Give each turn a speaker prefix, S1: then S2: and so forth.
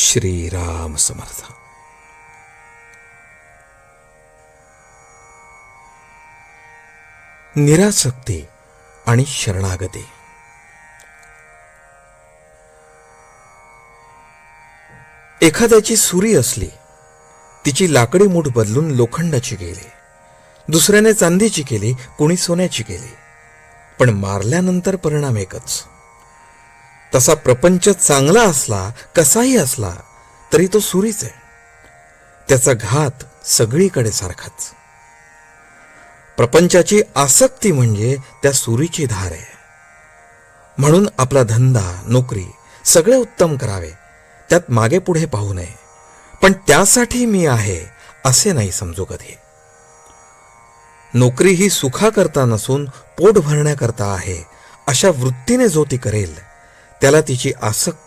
S1: श्रीराम समर्थ. निरासक्ती आणि शरणागती. एखाद्याची सुरी असली तिची लाकडी मूठ बदलून लोखंडाची केली दुसऱ्याने चांदीची केली कोणी सोन्याची केली पण मारल्यानंतर परिणाम एकच. तसा प्रपंच चांगला असला कसाही असला तरी तो सुरीच आहे. त्याचा घात सगळीकडे सारखाच. प्रपंचाची आसक्ती म्हणजे त्या सुरीची धार आहे. म्हणून आपला धंदा नोकरी सगळे उत्तम करावे त्यात मागे पुढे पाहू नये. पण त्यासाठी मी आहे असे नाही समजू कधी. नोकरी ही सुखाकरता नसून पोट भरण्याकरता आहे अशा वृत्तीने जो ती करेल त्याला तिची आसक्त